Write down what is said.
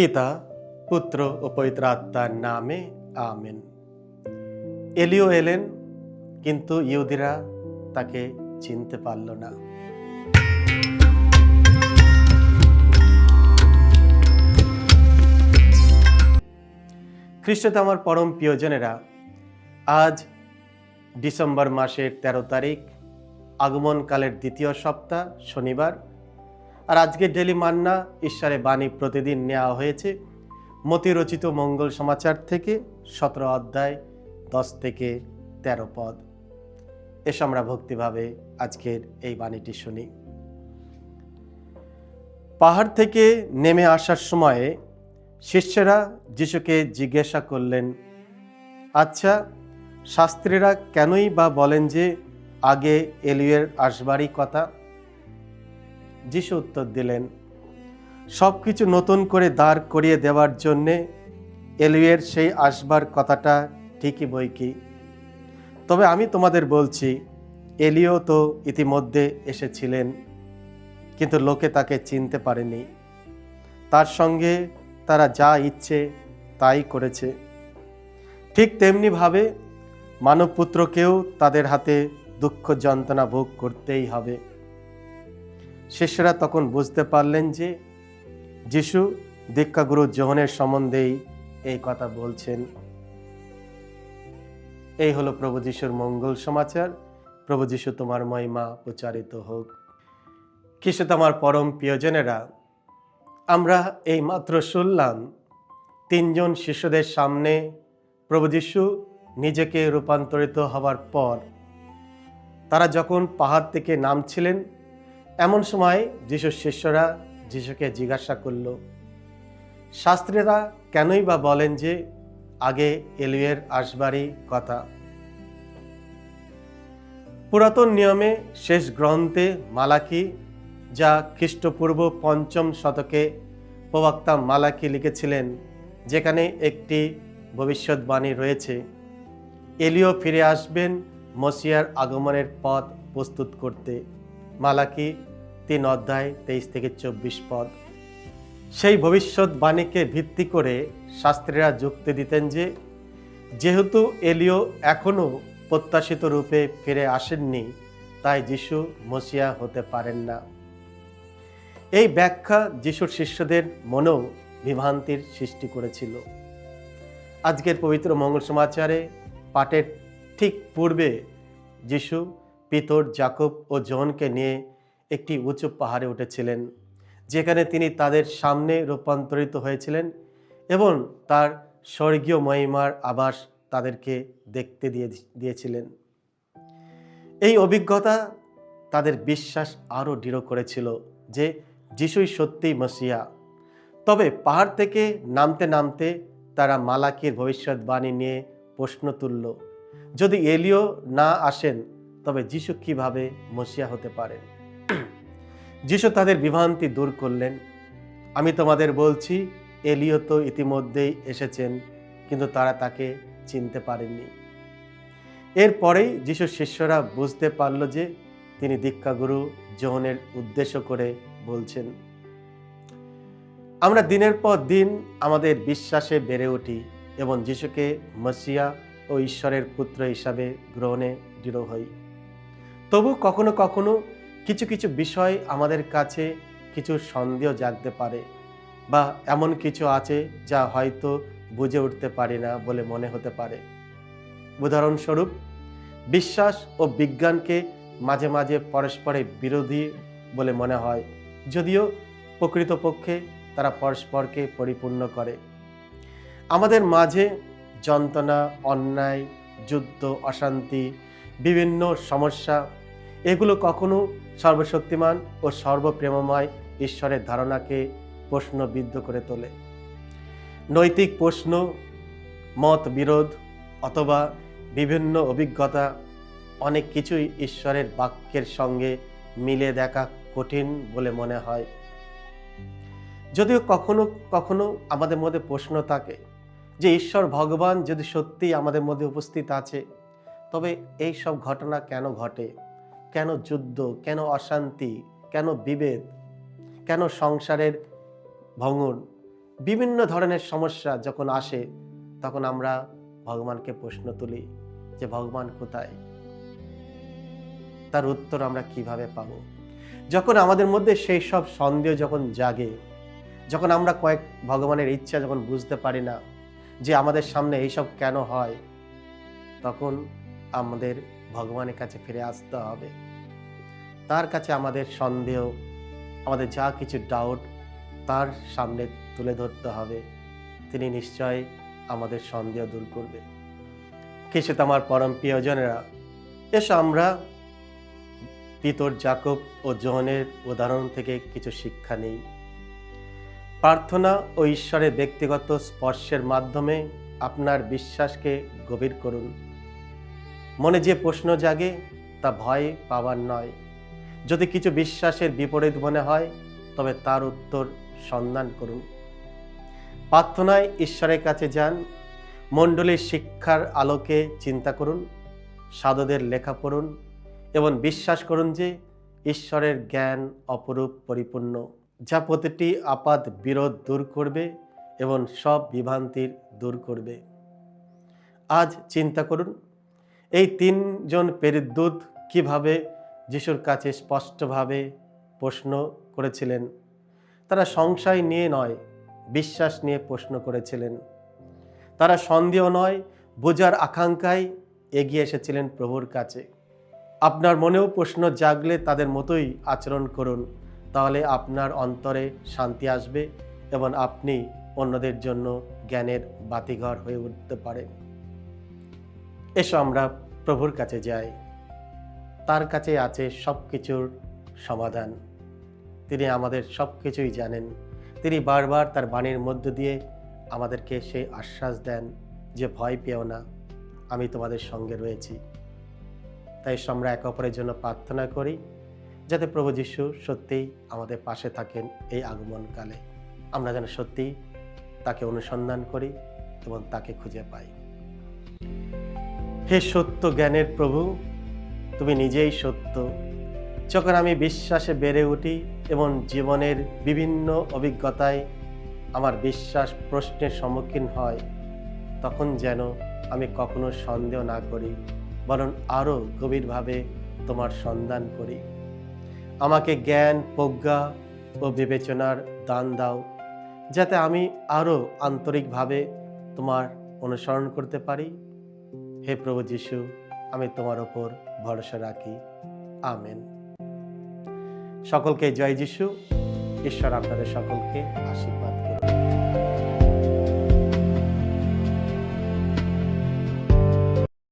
পিতা, পুত্র ও পবিত্র আত্মার নামে, আমেন। এলিও এলেন, কিন্তু ইহুদিরা তাকে চিনতে পারল না। খ্রিস্টতে আমার পরম প্রিয়জনেরা, আজ ডিসেম্বর মাসের ১৩ তারিখ, আগমনকালের দ্বিতীয় সপ্তাহ, শনিবার আর আজকে ডেলি মান্না ঈশ্বরের বাণী প্রতিদিন নেওয়া হয়েছে। মতিরচিত মঙ্গল সমাচার থেকে সতেরো অধ্যায় দশ থেকে তেরো পদ। এসো আমরা ভক্তিভাবে আজকের এই বাণীটি শুনি। পাহাড় থেকে নেমে আসার সময়ে শিষ্যরা যিশুকে জিজ্ঞাসা করলেন আচ্ছা শাস্ত্রীরা কেনই বা বলেন যে আগে এলিয়ের আসবারই কথা? যিশু উত্তর দিলেন, সব কিছু নতুন করে দাঁড় করিয়ে দেওয়ার জন্যে এলিয়ের সেই আসবার কথাটা ঠিকই বই কি? তবে আমি তোমাদের বলছি, এলিও তো ইতিমধ্যে এসেছিলেন, কিন্তু লোকে তাকে চিনতে পারেনি। তার সঙ্গে তারা যা ইচ্ছে তাই করেছে। ঠিক তেমনিভাবে মানবপুত্রকেও তাদের হাতে দুঃখ যন্ত্রণা ভোগ করতেই হবে। শিষ্যরা তখন বুঝতে পারলেন যে যিশু দীক্ষাগুরু জোহনের সম্বন্ধেই এই কথা বলছেন। এই হলো প্রভু যিশুর মঙ্গল সমাচার। প্রভু যিশু তোমার মহিমা প্রচারিত হোক। কিসে তোমার পরম প্রিয়জনেরা, আমরা এই মাত্র শুনলাম তিনজন শিশুদের সামনে প্রভু যিশু নিজেকে রূপান্তরিত হওয়ার পর তারা যখন পাহাড় থেকে নামছিলেন এমন সময় যিশুর শিষ্যরা যিশুকে জিজ্ঞাসা করল, শাস্ত্রীরা কেনই বা বলেন যে আগে এলিয়ের আসবারই কথা? পুরাতন নিয়মে শেষ গ্রন্থে মালাকি, যা খ্রিস্টপূর্ব পঞ্চম শতকে প্রবক্তা মালাকি লিখেছিলেন, যেখানে একটি ভবিষ্যৎবাণী রয়েছে, এলিও ফিরে আসবেন মসিয়ার আগমনের পথ প্রস্তুত করতে। মালাকি তিন অধ্যায় তেইশ থেকে চব্বিশ পদ। সেই ভবিষ্যৎবাণীকে ভিত্তি করে শাস্ত্রীরা যুক্তি দিতেন যে, যেহেতু এলিও এখনও প্রত্যাশিত রূপে ফিরে আসেননি, তাই যিশু মসিয়া হতে পারেন না। এই ব্যাখ্যা যিশুর শিষ্যদের মনেও বিভ্রান্তির সৃষ্টি করেছিল। আজকের পবিত্র মঙ্গল সমাচারে পাঠের ঠিক পূর্বে যিশু, পিতর জাকব ও জনকে নিয়ে একটি উঁচু পাহাড়ে উঠেছিলেন, যেখানে তিনি তাদের সামনে রূপান্তরিত হয়েছিলেন এবং তার স্বর্গীয় মহিমার আবাস তাদেরকে দেখতে দিয়ে দিয়েছিলেন। এই অভিজ্ঞতা তাদের বিশ্বাস আরও দৃঢ় করেছিল যে যিশুই সত্যিই মসিয়া তবে পাহাড় থেকে নামতে নামতে তারা মালাকির ভবিষ্যৎবাণী নিয়ে প্রশ্ন তুলল, যদি এলিও না আসেন, তবে যিশু কীভাবে মসিয়া হতে পারেন? যিশু তাদের বিভ্রান্তি দূর করলেন। আমি তোমাদের বলছি এলিও তো ইতিমধ্যেই এসেছেন, কিন্তু তারা তাকে চিনতে পারেননি। এরপরেই যিশুর শিষ্যরা বুঝতে পারল যে তিনি দীক্ষাগুরু যোহনের উদ্দেশ্য করে বলছেন, আমরা দিনের পর দিন আমাদের বিশ্বাসে বেড়ে উঠি এবং যিশুকে মসিয়া ও ঈশ্বরের পুত্র হিসাবে গ্রহণে দৃঢ় হই। তবু কখনো কখনো কিছু কিছু বিষয় আমাদের কাছে কিছু সন্দেহ জাগতে পারে বা এমন কিছু আছে যা হয়তো বুঝে উঠতে পারি না বলে মনে হতে পারে। উদাহরণস্বরূপ, বিশ্বাস ও বিজ্ঞানকে মাঝে মাঝে পরস্পরের বিরোধী বলে মনে হয়, যদিও প্রকৃতপক্ষে তারা পরস্পরকে পরিপূর্ণ করে। আমাদের মাঝে যন্ত্রণা, অন্যায়, যুদ্ধ, অশান্তি, বিভিন্ন সমস্যা এগুলো কখনো সর্বশক্তিমান ও সর্বপ্রেমময় ঈশ্বরের ধারণাকে প্রশ্নবিদ্ধ করে তোলে। নৈতিক প্রশ্ন, মত বিরোধ অথবা বিভিন্ন অভিজ্ঞতা অনেক কিছুই ঈশ্বরের বাক্যের সঙ্গে মিলে দেখা কঠিন বলে মনে হয়। যদিও কখনো কখনো আমাদের মধ্যে প্রশ্ন থাকে যে ঈশ্বর, ভগবান যদি সত্যি আমাদের মধ্যে উপস্থিত আছে, তবে এই সব ঘটনা কেন ঘটে? কেন যুদ্ধ, কেন অশান্তি, কেন বিভেদ, কেন সংসারের ভঙ্গন বিভিন্ন ধরনের সমস্যা যখন আসে, তখন আমরা ভগবানকে প্রশ্ন তুলি যে, ভগবান কোথায়? তার উত্তর আমরা কীভাবে পাব? যখন আমাদের মধ্যে সেই সব সন্দেহ যখন জাগে, যখন আমরা কয়েক ভগবানের ইচ্ছা যখন বুঝতে পারি না যে, আমাদের সামনে এইসব কেন হয়, তখন আমাদের ভগবানের কাছে ফিরে আসতে হবে। তার কাছে আমাদের সন্দেহ, আমাদের যা কিছু ডাউট তার সামনে তুলে ধরতে হবে। তিনি নিশ্চয় আমাদের সন্দেহ দূর করবে। কিছু আমার পরম প্রিয়জনেরা? এসো আমরা। পিতর জাকব ও জোহনের উদাহরণ থেকে কিছু শিক্ষা নেই। প্রার্থনা ও ঈশ্বরের ব্যক্তিগত স্পর্শের মাধ্যমে আপনার বিশ্বাসকে গভীর করুন। মনে যে প্রশ্ন জাগে, তা ভয় পাওয়ার নয়। যদি কিছু বিশ্বাসের বিপরীত মনে হয়, তবে তার উত্তর সন্ধান করুন। প্রার্থনায় ঈশ্বরের কাছে যান, মণ্ডলীর শিক্ষার আলোকে চিন্তা করুন, সাধুদের লেখা পড়ুন এবং বিশ্বাস করুন যে ঈশ্বরের জ্ঞান অপরূপ পরিপূর্ণ, যা প্রতিটি আপাত বিরোধ দূর করবে এবং সব বিভ্রান্তির দূর করবে। আজ চিন্তা করুন এই তিনজন পেরিদ্দূত কীভাবে যিশুর কাছে স্পষ্টভাবে প্রশ্ন করেছিলেন? তারা সংশয় নিয়ে নয়, বিশ্বাস নিয়ে প্রশ্ন করেছিলেন। তারা সন্দেহ নয়, বোঝার আকাঙ্ক্ষায় এগিয়ে এসেছিলেন প্রভুর কাছে। আপনার মনেও প্রশ্ন জাগলে তাদের মতোই আচরণ করুন, তাহলে আপনার অন্তরে শান্তি আসবে এবং আপনি অন্যদের জন্য জ্ঞানের বাতিঘর হয়ে উঠতে পারেন। এসো আমরা প্রভুর কাছে যাই। তার কাছে আছে সব কিছুর সমাধান। তিনি আমাদের সব কিছুই জানেন। তিনি বারবার তার বাণীর মধ্য দিয়ে আমাদেরকে সেই আশ্বাস দেন যে ভয় পেও না, আমি তোমাদের সঙ্গে রয়েছি। তাই আমরা একে অপরের জন্য প্রার্থনা করি, যাতে প্রভু যিশু সত্যিই আমাদের পাশে থাকেন এই আগমনকালে। আমরা যেন সত্যি তাকে অনুসন্ধান করি এবং তাকে খুঁজে পাই। হে সত্য জ্ঞানের প্রভু, তুমি নিজেই সত্য। যখন আমি বিশ্বাসে বেড়ে উঠি এবং জীবনের বিভিন্ন অভিজ্ঞতায় আমার বিশ্বাস প্রশ্নের সম্মুখীন হয়, তখন যেন আমি কখনো সন্দেহ না করি, বরং আরও গভীরভাবে তোমার সন্ধান করি। আমাকে জ্ঞান, প্রজ্ঞা ও বিবেচনার দান দাও, যাতে আমি আরও আন্তরিকভাবে তোমার অনুসরণ করতে পারি। হে প্রভু যিশু, আমি তোমার ওপর ভরসা রাখি। আমেন। সকলকে জয় যিশু। ঈশ্বর আপনাদের সকলকে আশীর্বাদ করুন।